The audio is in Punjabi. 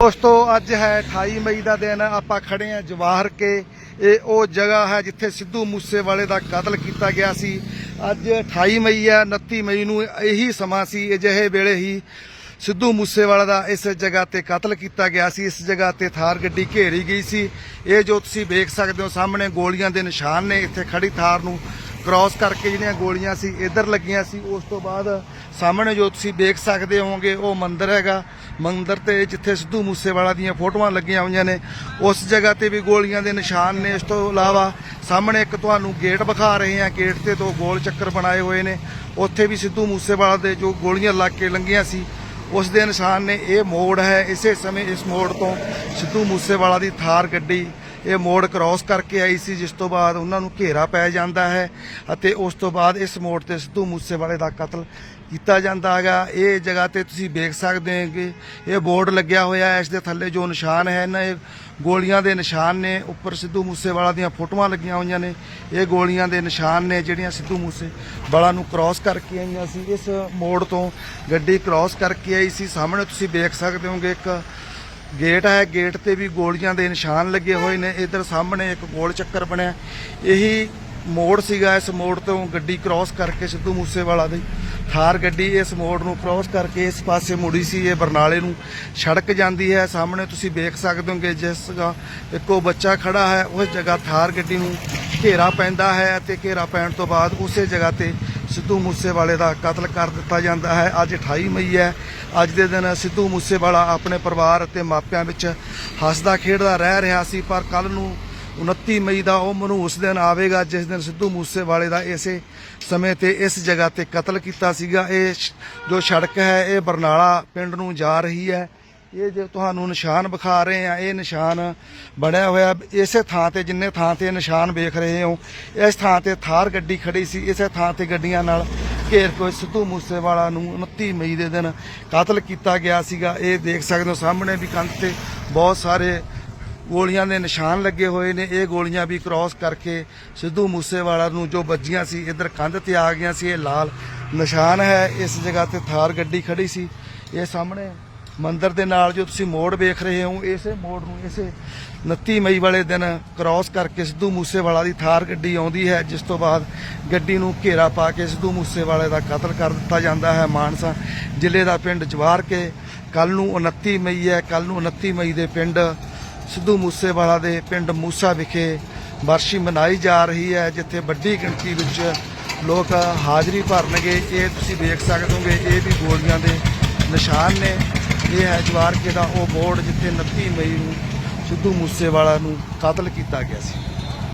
ਦੋਸਤੋ, ਅੱਜ ਹੈ 28 ਮਈ ਦਾ ਦਿਨ, ਆਪਾਂ ਖੜੇ ਆ ਜਵਾਹਰ ਕੇ। ਇਹ ਉਹ ਜਗ੍ਹਾ ਹੈ ਜਿੱਥੇ ਸਿੱਧੂ ਮੂਸੇਵਾਲੇ ਦਾ ਕਤਲ ਕੀਤਾ ਗਿਆ ਸੀ। ਅੱਜ 28 ਮਈ ਹੈ 29 ਮਈ ਨੂੰ ਇਹੀ ਸਮਾਂ ਸੀ, ਅਜਿਹੇ ਵੇਲੇ ਹੀ ਸਿੱਧੂ ਮੂਸੇਵਾਲਾ ਦਾ ਇਸ ਜਗ੍ਹਾ ਤੇ ਕਤਲ ਕੀਤਾ ਗਿਆ ਸੀ। ਇਸ ਜਗ੍ਹਾ ਤੇ ਥਾਰ ਗੱਡੀ ਘੇਰੀ ਗਈ ਸੀ। ਇਹ ਜੋ ਤੁਸੀਂ ਵੇਖ ਸਕਦੇ ਹੋ, ਸਾਹਮਣੇ ਗੋਲੀਆਂ ਦੇ ਨਿਸ਼ਾਨ ਨੇ। ਇੱਥੇ ਖੜੀ ਥਾਰ ਨੂੰ ਕ੍ਰਾਸ ਕਰਕੇ ਜਿਹੜੀਆਂ ਗੋਲੀਆਂ ਸੀ, ਇੱਧਰ ਲੱਗੀਆਂ ਸੀ। ਉਸ ਤੋਂ ਬਾਅਦ ਸਾਹਮਣੇ ਜੋ ਤੁਸੀਂ ਦੇਖ ਸਕਦੇ ਹੋਵੋਗੇ, ਉਹ ਮੰਦਿਰ ਹੈਗਾ। ਮੰਦਿਰ ਤੇ ਜਿੱਥੇ ਸਿੱਧੂ ਮੂਸੇਵਾਲਾ ਦੀਆਂ ਫੋਟੋਆਂ ਲੱਗੀਆਂ ਹੋਈਆਂ ਨੇ, ਉਸ ਜਗ੍ਹਾ ਤੇ ਵੀ ਗੋਲੀਆਂ ਦੇ ਨਿਸ਼ਾਨ ਨੇ। ਇਸ ਤੋਂ ਇਲਾਵਾ ਸਾਹਮਣੇ ਇੱਕ ਤੁਹਾਨੂੰ ਗੇਟ ਵਿਖਾ ਰਹੇ ਹਾਂ। ਗੇਟ ਤੇ ਦੋ ਗੋਲ ਚੱਕਰ ਬਣਾਏ ਹੋਏ ਨੇ। ਉੱਥੇ ਵੀ ਸਿੱਧੂ ਮੂਸੇਵਾਲਾ ਦੇ ਜੋ ਗੋਲੀਆਂ ਲੱਗ ਕੇ ਲੰਘੀਆਂ ਸੀ, ਉਸ ਦੇ ਨਿਸ਼ਾਨ ਨੇ। ਇਹ ਮੋੜ ਹੈ। ਇਸੇ ਸਮੇਂ ਇਸ ਮੋੜ ਤੋਂ ਸਿੱਧੂ ਮੂਸੇਵਾਲਾ ਦੀ ਥਾਰ ਗੱਡੀ ਇਹ ਮੋੜ ਕ੍ਰਾਸ ਕਰਕੇ ਆਈ ਸੀ, ਜਿਸ ਤੋਂ ਬਾਅਦ ਉਹਨਾਂ ਨੂੰ ਘੇਰਾ ਪੈ ਜਾਂਦਾ ਹੈ ਅਤੇ ਉਸ ਤੋਂ ਬਾਅਦ ਇਸ ਮੋੜ ਤੇ ਸਿੱਧੂ ਮੂਸੇਵਾਲੇ ਦਾ ਕਤਲ ਕੀਤਾ ਜਾਂਦਾ ਹੈਗਾ। ਇਹ ਜਗ੍ਹਾ ਤੇ ਤੁਸੀਂ ਵੇਖ ਸਕਦੇ ਹੋ ਕਿ ਇਹ ਬੋਰਡ ਲੱਗਿਆ ਹੋਇਆ ਹੈ, ਇਸ ਦੇ ਥੱਲੇ ਜੋ ਨਿਸ਼ਾਨ ਹੈ ਨਾ ਇਹ ਗੋਲੀਆਂ ਦੇ ਨਿਸ਼ਾਨ ਨੇ, ਉੱਪਰ ਸਿੱਧੂ ਮੂਸੇਵਾਲਾ ਦੀਆਂ ਫੋਟੋਆਂ ਲੱਗੀਆਂ ਹੋਈਆਂ ਨੇ। ਇਹ ਗੋਲੀਆਂ ਦੇ ਨਿਸ਼ਾਨ ਨੇ, ਜਿਹੜੀਆਂ ਸਿੱਧੂ ਮੂਸੇਵਾਲਾ ਨੂੰ ਕ੍ਰਾਸ ਕਰਕੇ ਆਈਆਂ ਸੀ। ਇਸ ਮੋੜ ਤੋਂ ਗੱਡੀ ਕ੍ਰਾਸ ਕਰਕੇ ਆਈ ਸੀ। ਸਾਹਮਣੇ ਤੁਸੀਂ ਵੇਖ ਸਕਦੇ ਹੋਗੇ ਇੱਕ ਗੇਟ ਹੈ, ਗੇਟ ਤੇ ਵੀ ਗੋਲੀਆਂ ਦੇ ਨਿਸ਼ਾਨ ਲੱਗੇ ਹੋਏ ਨੇ। ਇਧਰ ਸਾਹਮਣੇ ਇੱਕ ਗੋਲ ਚੱਕਰ ਬਣਿਆ। ਇਹੀ ਮੋੜ ਸੀਗਾ, ਇਸ ਮੋੜ ਤੋਂ ਗੱਡੀ ਕ੍ਰਾਸ ਕਰਕੇ ਸਿੱਧੂ ਮੂਸੇਵਾਲਾ ਦੀ। ਥਾਰ ਗੱਡੀ ਇਸ ਮੋੜ ਨੂੰ ਕ੍ਰਾਸ ਕਰਕੇ ਇਸ ਪਾਸੇ ਮੁੜੀ ਸੀ, ਇਹ ਬਰਨਾਲੇ ਨੂੰ। ਸੜਕ ਜਾਂਦੀ ਹੈ, ਸਾਹਮਣੇ ਤੁਸੀਂ ਵੇਖ ਸਕਦੇ ਹੋ ਕਿ ਜਿਸ ਜਗ੍ਹਾ ਇੱਕੋ ਬੱਚਾ ਖੜਾ ਹੈ, ਉਸ ਜਗ੍ਹਾ ਥਾਰ ਗੱਡੀ ਨੂੰ ਘੇਰਾ ਪੈਂਦਾ ਹੈ ਅਤੇ ਘੇਰਾ ਪੈਣ ਤੋਂ ਬਾਅਦ ਉਸੇ ਜਗ੍ਹਾ ਤੇ ਸਿੱਧੂ ਮੂਸੇਵਾਲੇ ਦਾ ਕਤਲ ਕਰ ਦਿੱਤਾ ਜਾਂਦਾ ਹੈ। ਅੱਜ 28 ਮਈ ਹੈ। ਅੱਜ ਦੇ ਦਿਨ ਸਿੱਧੂ ਮੂਸੇਵਾਲਾ ਆਪਣੇ ਪਰਿਵਾਰ ਅਤੇ ਮਾਪਿਆਂ ਵਿੱਚ ਹੱਸਦਾ ਖੇਡਦਾ ਰਹਿ ਰਿਹਾ ਸੀ, ਪਰ ਕੱਲ ਨੂੰ 29 ਮਈ ਦਾ ਉਹ ਮਨਹੂਸ ਦਿਨ ਆਵੇਗਾ ਜਿਸ ਦਿਨ ਸਿੱਧੂ ਮੂਸੇਵਾਲੇ ਦਾ ਇਸੇ ਸਮੇਂ ਤੇ ਇਸ ਜਗ੍ਹਾ ਤੇ ਕਤਲ ਕੀਤਾ ਸੀਗਾ। ਇਹ ਸ਼- ਜੋ ਸੜਕ ਹੈ, ਇਹ ਬਰਨਾਲਾ ਪਿੰਡ ਨੂੰ ਜਾ ਰਹੀ ਹੈ। ਇਹ ਜੇ ਤੁਹਾਨੂੰ ਨਿਸ਼ਾਨ ਵਿਖਾ ਰਹੇ ਆ ਇਹ ਨਿਸ਼ਾਨ ਬਣਿਆ ਹੋਇਆ। ਇਸੇ ਥਾਂ ਤੇ, ਜਿੰਨੇ ਥਾਂ ਤੇ ਨਿਸ਼ਾਨ ਵੇਖ ਰਹੇ ਹੋ, ਇਸ ਥਾਂ ਤੇ ਥਾਰ ਗੱਡੀ ਖੜੀ ਸੀ। ਇਸੇ ਥਾਂ ਤੇ ਗੱਡੀਆਂ ਨਾਲ ਘੇਰ ਕੇ ਸਿੱਧੂ ਮੂਸੇਵਾਲਾ ਨੂੰ 29 ਮਈ ਦੇ ਦਿਨ ਕਤਲ ਕੀਤਾ ਗਿਆ ਸੀਗਾ। ਇਹ ਦੇਖ ਸਕਦੇ ਹੋ, ਸਾਹਮਣੇ ਵੀ ਕੰਧ ਤੇ ਬਹੁਤ ਸਾਰੇ ਗੋਲੀਆਂ ਦੇ ਨਿਸ਼ਾਨ ਲੱਗੇ ਹੋਏ ਨੇ। ਇਹ ਗੋਲੀਆਂ ਵੀ ਕ੍ਰਾਸ ਕਰਕੇ ਸਿੱਧੂ ਮੂਸੇਵਾਲਾ ਨੂੰ ਜੋ ਵੱਜੀਆਂ ਸੀ, ਇਧਰ ਕੰਧ ਤੇ ਆ ਗਈਆਂ ਸੀ। ਇਹ ਲਾਲ ਨਿਸ਼ਾਨ ਹੈ। ਇਸ ਜਗ੍ਹਾ ਤੇ ਥਾਰ ਗੱਡੀ ਖੜੀ ਸੀ। ਇਹ ਸਾਹਮਣੇ ਮੰਦਿਰ ਦੇ ਨਾਲ ਜੋ ਤੁਸੀਂ ਮੋੜ ਵੇਖ ਰਹੇ ਹੋ, ਇਸੇ ਮੋੜ ਨੂੰ ਇਸੇ 29 ਮਈ ਵਾਲੇ ਦਿਨ ਕ੍ਰਾਸ ਕਰਕੇ ਸਿੱਧੂ ਮੂਸੇਵਾਲਾ ਦੀ ਥਾਰ ਗੱਡੀ ਆਉਂਦੀ ਹੈ, ਜਿਸ ਤੋਂ ਬਾਅਦ ਗੱਡੀ ਨੂੰ ਘੇਰਾ ਪਾ ਕੇ ਸਿੱਧੂ ਮੂਸੇਵਾਲੇ ਦਾ ਕਤਲ ਕਰ ਦਿੱਤਾ ਜਾਂਦਾ ਹੈ ਮਾਨਸਾ ਜ਼ਿਲ੍ਹੇ ਦਾ ਪਿੰਡ ਜਵਾਰ ਕੇ। ਕੱਲ ਨੂੰ 29 ਮਈ ਹੈ ਕੱਲ ਨੂੰ 29 ਮਈ ਦੇ ਪਿੰਡ ਸਿੱਧੂ ਮੂਸੇਵਾਲਾ ਦੇ ਪਿੰਡ ਮੂਸਾ ਵਿਖੇ ਵਰਸ਼ੀ ਮਨਾਈ ਜਾ ਰਹੀ ਹੈ, ਜਿੱਥੇ ਵੱਡੀ ਗਿਣਤੀ ਵਿੱਚ ਲੋਕ ਹਾਜ਼ਰੀ ਭਰਨਗੇ। ਇਹ ਤੁਸੀਂ ਵੇਖ ਸਕਦੇ ਹੋਗੇ, ਇਹ ਵੀ ਗੋਲੀਆਂ ਦੇ ਨਿਸ਼ਾਨ ਨੇ। ਇਹ ਹੈ ਜਵਾਰ ਕੇ ਦਾ ਉਹ ਬੋਰਡ ਜਿੱਥੇ 29 ਮਈ ਨੂੰ ਸਿੱਧੂ ਮੂਸੇਵਾਲਾ ਨੂੰ ਕਤਲ ਕੀਤਾ ਗਿਆ ਸੀ।